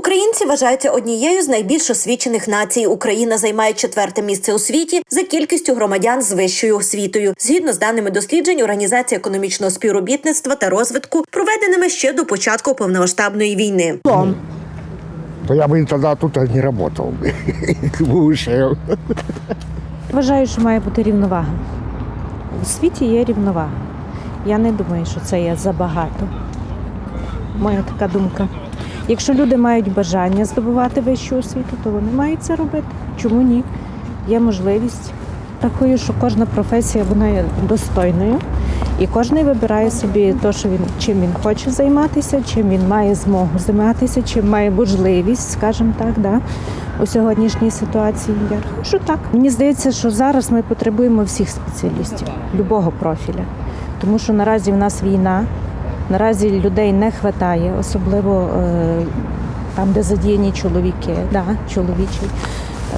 Українці вважаються однією з найбільш освічених націй. Україна займає четверте місце у світі за кількістю громадян з вищою освітою. Згідно з даними досліджень Організації економічного співробітництва та розвитку, проведеними ще до початку повномасштабної війни. то я бы тогда тут не работал бы. Вышел. Вважаю, що має бути рівновага. У світі є рівновага. Я не думаю, що це є забагато. Моя така думка. Якщо люди мають бажання здобувати вищу освіту, то вони мають це робити. Чому ні? Є можливість. Рахую, що кожна професія вона є достойною, і кожен вибирає собі те, що він чим він хоче займатися, чим він має змогу займатися, чим має можливість, скажімо так, да, у сьогоднішній ситуації. Я що так. Мені здається, що зараз ми потребуємо всіх спеціалістів, любого профіля, тому що наразі в нас війна, наразі людей не вистачає, особливо е, там, де задіяні чоловіки, да, чоловічі.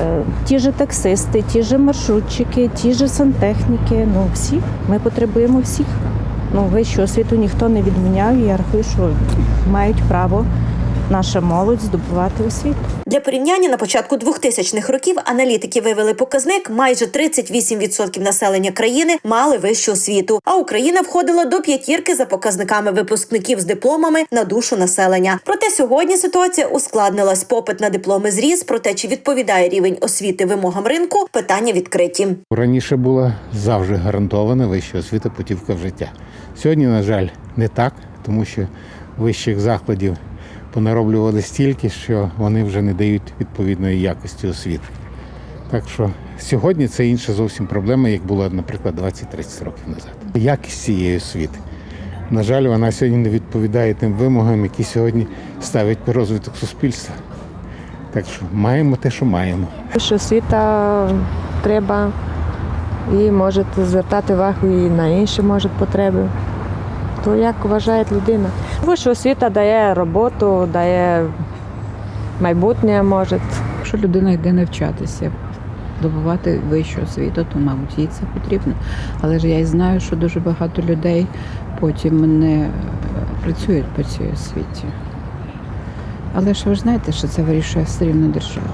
Е, Ті ж таксисти, ті ж маршрутчики, ті ж сантехніки. Ну всі ми потребуємо всіх. Ну вищу освіту ніхто не відміняв. Я рахую, що мають право наша молодь здобувати освіту. Для порівняння на початку 2000-х років аналітики вивели показник: майже 38% населення країни мали вищу освіту. А Україна входила до п'ятірки за показниками випускників з дипломами на душу населення. Проте сьогодні ситуація ускладнилась. Попит на дипломи зріс. Проте чи відповідає рівень освіти вимогам ринку? Питання відкриті. Раніше була завжди гарантована вища освіта путівка в життя. Сьогодні, на жаль, не так, тому що вищих закладів понароблювали стільки, що вони вже не дають відповідної якості освіти. Так що сьогодні це інша зовсім проблема, як була, наприклад, 20-30 років назад. Якість цієї освіти. На жаль, вона сьогодні не відповідає тим вимогам, які сьогодні ставить розвиток суспільства. Так що маємо те, що маємо. Що освіта треба і можете звертати увагу і на інші може потреби. То як вважає людина? Вища освіта дає роботу, дає майбутнє може. Якщо людина йде навчатися, добувати вищу освіту, то, мабуть, їй це потрібно. Але ж я і знаю, що дуже багато людей потім не працюють по цій освіті. Але ж ви ж знаєте, що це вирішує все рівно держава.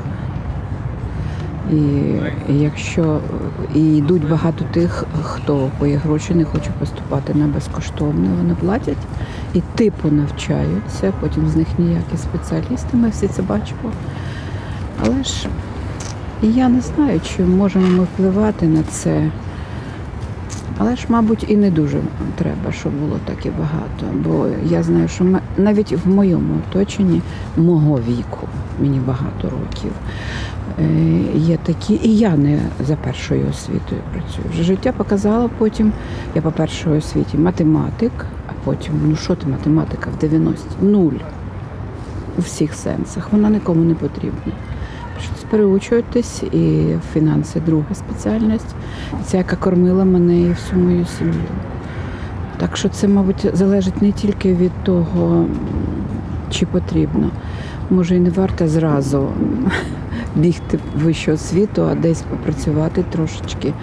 І, якщо і йдуть багато тих, хто по гроші не хоче поступати на безкоштовне, вони платять і типу навчаються, потім з них ніякі спеціалісти, ми всі це бачимо. Але ж я не знаю, чи можемо ми впливати на це. Але ж, мабуть, і не дуже треба, щоб було так і багато. Бо я знаю, що м- навіть в моєму оточенні мого віку, мені багато років, е, є такі, і я не за першою освітою працюю. Вже життя показало потім, я по першій освіті математик, потім, ну що ти математика в 90 Нуль у всіх сенсах. Вона нікому не потрібна. Щось переучуєтесь, і фінанси друга спеціальність. Ця, яка кормила мене і всю мою сім'ю. Так що це, мабуть, залежить не тільки від того, чи потрібно. Може, і не варто зразу бігти в вищу освіту, а десь попрацювати трошечки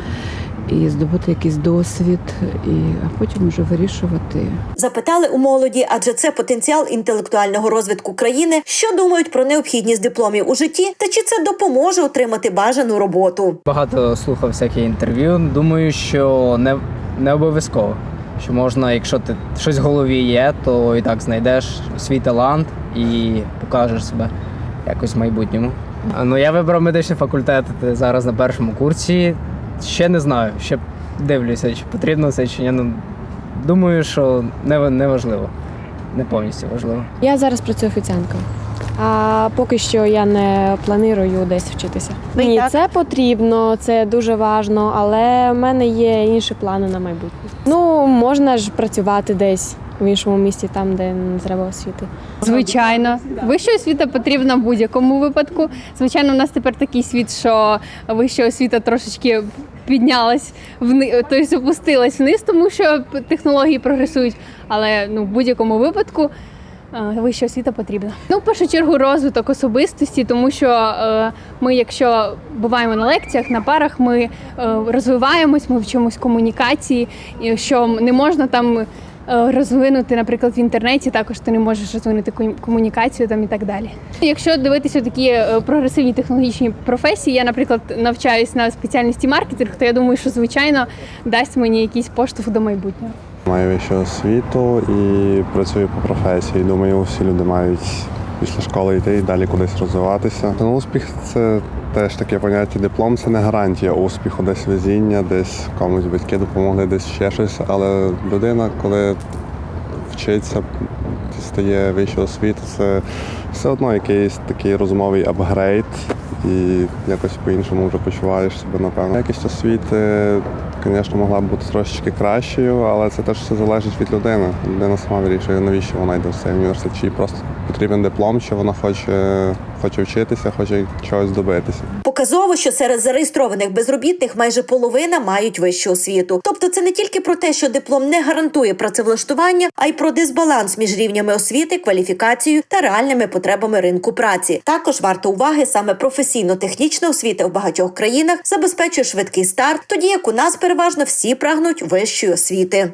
і здобути якийсь досвід, і, а потім вже вирішувати. Запитали у молоді, адже це потенціал інтелектуального розвитку країни. Що думають про необхідність дипломів у житті, та чи це допоможе отримати бажану роботу? Багато слухав всякі інтерв'ю. Думаю, що не, не обов'язково. Що можна, якщо ти щось в голові є, то і так знайдеш свій талант і покажеш себе якось в майбутньому. Ну я вибрав медичний факультет зараз на першому курсі. Ще не знаю, ще дивлюся, чи потрібно це чи ні. Ну, думаю, що не, не важливо. Не повністю важливо. Я зараз працюю офіціанткою. А поки що я не планую десь вчитися. Ну, Ні, це потрібно, це дуже важно, але в мене є інші плани на майбутнє. Ну, можна ж працювати десь в іншому місті, там, де не треба освіти. Звичайно, вища освіта потрібна в будь-якому випадку. Звичайно, у нас тепер такий світ, що вища освіта трошечки піднялась вни, тобто опустилась вниз, тому що технології прогресують. Але ну, в будь-якому випадку е, вища освіта потрібна. Ну, в першу чергу, розвиток особистості, тому що е, ми, якщо буваємо на лекціях, на парах, ми е, розвиваємось, ми вчимось комунікації, і що не можна там розвинути, наприклад, в інтернеті, також ти не можеш розвинути ком- комунікацію там і так далі. Якщо дивитися такі е, прогресивні технологічні професії, я, наприклад, навчаюсь на спеціальності маркетинг, то я думаю, що звичайно дасть мені якийсь поштовх до майбутнього. Маю вищу освіту і працюю по професії. Думаю, всі люди мають після школи йти і далі кудись розвиватися. Ну, успіх це теж таке поняття. Диплом це не гарантія успіху, десь везіння, десь комусь батьки допомогли, десь ще щось. Але людина, коли вчиться, стає вищу освіту, це все одно якийсь такий розумовий апгрейд. І якось по-іншому вже почуваєш себе, напевно. Якість освіти, звісно, могла б бути трошечки кращою, але це теж все залежить від людини. Людина сама вирішує, навіщо вона йде в цей університет, чи просто потрібен диплом, чи вона хоче, хоче вчитися, хоче чогось добитися. Показово, що серед зареєстрованих безробітних майже половина мають вищу освіту. Тобто, це не тільки про те, що диплом не гарантує працевлаштування, а й про дисбаланс між рівнями освіти, кваліфікацією та реальними потребами ринку праці. Також варто уваги саме професійно-технічна освіта в багатьох країнах забезпечує швидкий старт, тоді як у нас переважно всі прагнуть вищої освіти.